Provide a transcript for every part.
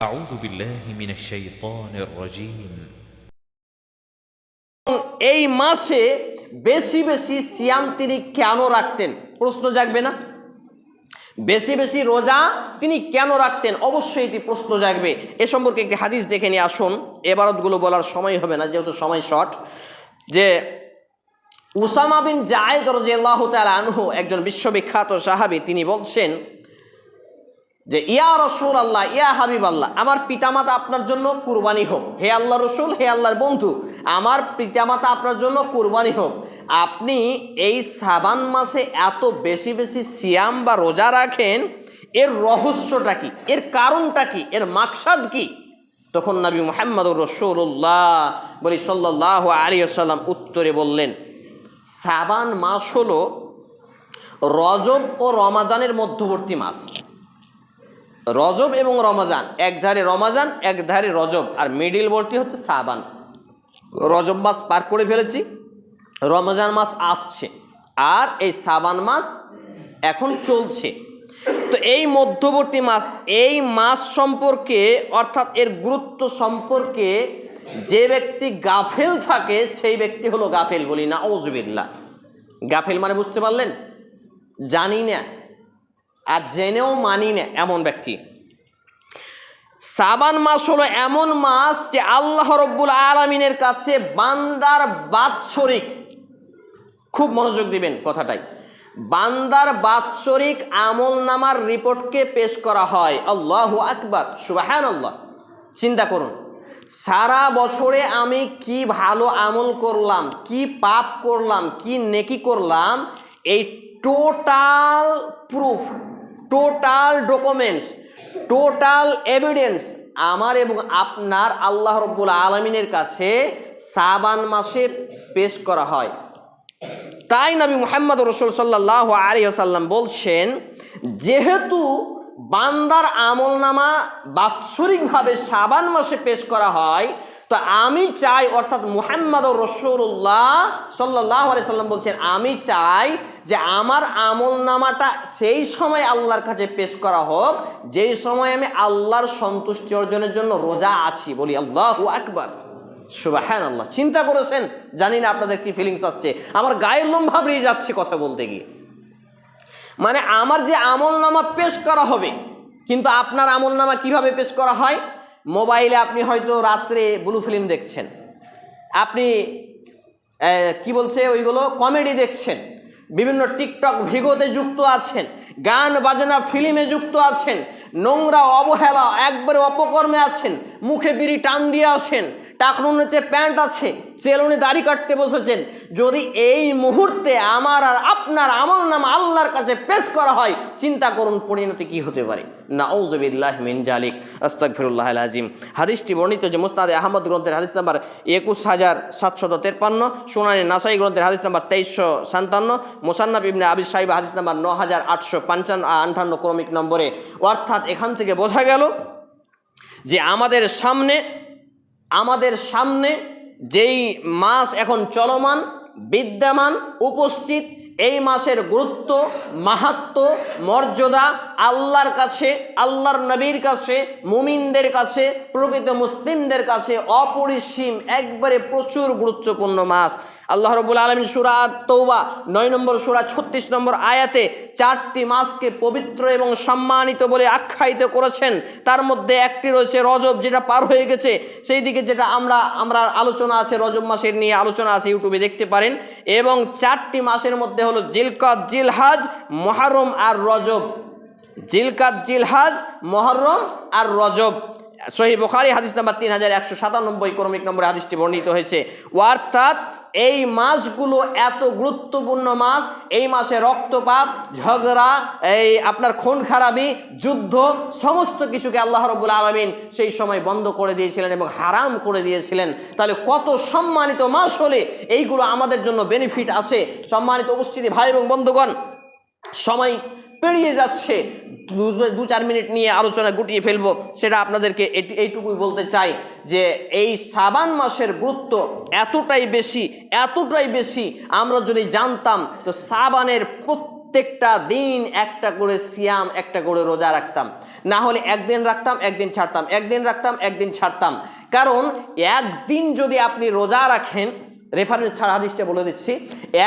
أعوذ بالله من الشيطان الرجيم এই মাসে বেশি বেশি সিয়াম তিনি কেন রাখতেন প্রশ্ন জাগবে না বেশি বেশি রোজা তিনি কেন রাখতেন অবশ্যই এটি প্রশ্ন জাগবে এ সম্পর্কে একটি হাদিস দেখে নিয়ে আসুন এবারতগুলো বলার সময় হবে না যেহেতু সময় শর্ট যে উসামা বিন জায়েদ রাদিয়াল্লাহু তাআলা আনহু একজন বিশ্ববিখ্যাত সাহাবী তিনি বলছেন যে, ইয়া রসুল আল্লাহ ইয়া হাবিব আল্লাহ আমার পিতামাতা আপনার জন্য কুরবানি হোক। হে আল্লাহ রসুল, হে আল্লাহর বন্ধু, আমার পিতামাতা আপনার জন্য কুরবানি হোক। আপনি এই সাবান মাসে এত বেশি বেশি সিয়াম বা রোজা রাখেন, এর রহস্যটা কি? এর কারণটা কি? এর মাকসাদ কি? তখন নবী মোহাম্মদুর রসুল্লাহ বলি সাল্লাহ আলী আসাল্লাম উত্তরে বললেন, সাবান মাস হলো রজব ও রমাজানের মধ্যবর্তী মাস। রজব এবং রমাজান। এক ধারে রমাজান এক ধারে রজব। আর মিডিলবর্তী হচ্ছে সাবান। রজব মাস পার করে ফেলেছি। রমজান মাস আসছে। আর এই সাবান মাস এখন চলছে। তো এই মধ্যবর্তী মাস, এই মাস সম্পর্কে, অর্থাৎ এর গুরুত্ব সম্পর্কে যে ব্যক্তি গাফেল থাকে, সেই ব্যক্তি হলো গাফেল বলি না ওজবিল্লা গাফেল মানে বুঝতে পারলেন? জানি না। আর জেনেও মানি না এমন ব্যক্তি। সাবান মাস হলো এমন মাস যে আল্লাহ রব্বুল আলমিনের কাছে বান্দার বাৎসরিক, খুব মনোযোগ দিবেন কথাটাই, বান্দার বাৎসরিক আমল নামার রিপোর্টকে পেশ করা হয়। আল্লাহ আকবার সুবাহান আল্লাহ চিন্তা করুন, সারা বছরে আমি কি ভালো আমল করলাম, কি পাপ করলাম, কি নেকি করলাম, এই total proof total documents total evidence আমার এবং আপনার আল্লাহ রব্বুল আলমিনের কাছে সাবান মাসে পেশ করা হয়। তাই নবী মোহাম্মদ রসুল সাল্লাহ আলী আসাল্লাম বলছেন, যেহেতু বান্দার আমল নামা বাৎসরিকভাবে সাবান মাসে পেশ করা হয় তো আমি চাই, অর্থাৎ মুহাম্মদ রসুল্লাহ সাল্লাহ সাল্লাম বলছেন, আমি চাই যে আমার আমল নামাটা সেই সময় আল্লাহর কাছে পেশ করা হোক, যেই সময় আমি আল্লাহর সন্তুষ্টি অর্জনের জন্য রোজা আছি। বলি আল্লাহ আকবার। সুবাহান আল্লাহ চিন্তা করেছেন? জানি না আপনাদের কি ফিলিংস আসছে। আমার গায়ের লোম ভাবড়িয়ে যাচ্ছে কথা বলতে গিয়ে। মানে আমার যে আমল নামা পেশ করা হবে, কিন্তু আপনার আমল নামা কীভাবে পেশ করা হয়? মোবাইলে আপনি হয়তো রাত্রে ব্লু ফিল্ম দেখছেন। আপনি কি বলছে ওইগুলো? কমেডি দেখছেন। বিভিন্ন টিকটক ভিগোতে যুক্ত আছেন। গান বাজনা ফিল্মে যুক্ত আছেন। নোংরা অবহেলা একবারে অপকর্মে আছেন। মুখে বিড়ি টান দিয়ে আছেন। টাকনুন হচ্ছে প্যান্ট আছে চেলুনে দাড়ি কাটতে বসেছেন। যদি এই মুহূর্তে আমার আর আপনার আমল নাম আল্লাহর কাছে পেশ করা হয়, চিন্তা করুন, পরিণতি কি হতে পারে? না ওজবিল্লাহ মিন জালিক। আস্তাকফিরুল্লাহ আজিম হাদিসটি বর্ণিত যে মুস্তাদে আহমদ গ্রন্থের হাদিস নাম্বার একুশ হাজার সাতশত তেপ্পান্ন, সোনানি নাসাই গ্রন্থের হাদিস নাম্বার তেইশশো সাতান্ন মোসান্নাব ইবনে আবিস সাহিব হাদিস নাম্বার ন হাজার আটশো পঞ্চান্ন, আটান্ন ক্রমিক নম্বরে। অর্থাৎ এখান থেকে বোঝা গেল যে আমাদের সামনে আমাদের সামনে যেই মাস এখন চলমান, বিদ্যমান, উপস্থিত, এই মাসের গুরুত্ব, মাহাত্ম, মর্যাদা আল্লাহর কাছে, আল্লাহর নবীর কাছে, মুমিনদের কাছে, প্রকৃত মুসলিমদের কাছে অপরিসীম, একবারে প্রচুর গুরুত্বপূর্ণ মাস। আল্লাহ রবুল আলমিন সুরা তৌবা নয় নম্বর সুরা ছত্রিশ নম্বর আয়াতে চারটি মাসকে পবিত্র এবং সম্মানিত বলে আখ্যায়িত করেছেন। তার মধ্যে একটি রয়েছে রজব, যেটা পার হয়ে গেছে। সেই দিকে যেটা আমরা আমরা আলোচনা আছে, রজব মাসের নিয়ে আলোচনা আছে ইউটিউবে দেখতে পারেন। এবং চারটি মাসের মধ্যে হলো জিলকত, জিলহাজ, মহারম আর রজব। জিলকাত, জিলহাজ, মহরম আর রজব। সহি বুখারি, হাদিস নাম্বার তিন হাজার একশো সাতানব্বই, ক্রমিক নম্বরে হাদিসটি বর্ণিত হয়েছে। অর্থাৎ এই মাসগুলো এত গুরুত্বপূর্ণ মাস এই মাসে রক্তপাত, ঝগড়া, এই আপনার খুন খারাপি, যুদ্ধ, সমস্ত কিছুকে আল্লাহ রবুল আলমিন সেই সময় বন্ধ করে দিয়েছিলেন এবং হারাম করে দিয়েছিলেন। তাহলে কত সম্মানিত মাস হলে এইগুলো আমাদের জন্য বেনিফিট আছে? সম্মানিত উপস্থিতি, ভাই এবং বন্ধুগণ, সময় পেরিয়ে যাচ্ছে। দু- চার মিনিট নিয়ে আলোচনা গুটিয়ে ফেলব, সেটা আপনাদেরকে এটি- এইটুকুই বলতে চাই যে এই সাবান মাসের গুরুত্ব এতটাই বেশি এতটাই বেশি, আমরা যদি জানতাম তো সাবানের প্রত্যেকটা দিন একটা করে সিয়াম, একটা করে রোজা রাখতাম। না হলে একদিন রাখতাম, একদিন ছাড়তাম, একদিন রাখতাম, একদিন ছাড়তাম। কারণ একদিন যদি আপনি রোজা রাখেন রেফারেন্স ছাড়া হাদিসটা বলে দিচ্ছি।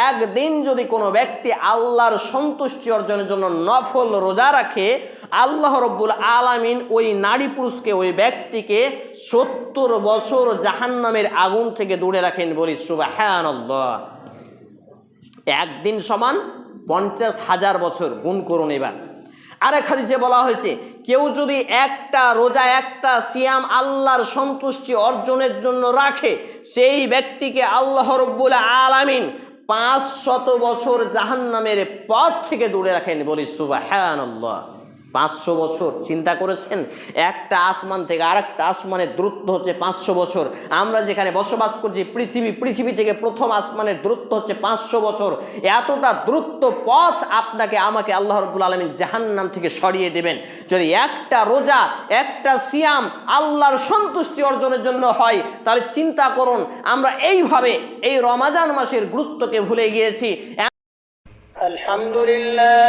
একদিন যদি কোনো ব্যক্তি আল্লাহর সন্তুষ্টি অর্জনের জন্য নফল রোজা রাখে, আল্লাহ রব্বুল আলামিন ওই নারী পুরুষকে ওই ব্যক্তিকে সত্তর বছর জাহান্নামের আগুন থেকে দূরে রাখেন বলি সুবাহ একদিন সমান পঞ্চাশ হাজার বছর গুণ করুন এবার। আরেক হাদিসে বলা হয়েছে, কেউ যদি একটা রোজা, একটা সিয়াম আল্লাহর সন্তুষ্টি অর্জনের জন্য রাখে, সেই ব্যক্তিকে আল্লাহ রব্বুল আলামিন পাঁচ শত বছর জাহান্নামের পথ থেকে দূরে রাখেন বলি সুবাহ পাঁচশো বছর। চিন্তা করেছেন? একটা আসমান থেকে আর একটা আসমানের দূরত্ব হচ্ছে পাঁচশো বছর। আমরা যেখানে বসবাস করছি, পৃথিবী পৃথিবী থেকে প্রথম আসমানের দূরত্ব হচ্ছে পাঁচশো বছর। এতটা দ্রুত পথ আপনাকে, আমাকে আল্লাহ রবুল আলমিন জাহান্নাম থেকে সরিয়ে দেবেন। যদি একটা রোজা, একটা সিয়াম আল্লাহর সন্তুষ্টি অর্জনের জন্য হয়, তাহলে চিন্তা করুন, আমরা এইভাবে এই রমাজান মাসের গুরুত্বকে ভুলে গিয়েছি। আলহামদুলিল্লাহ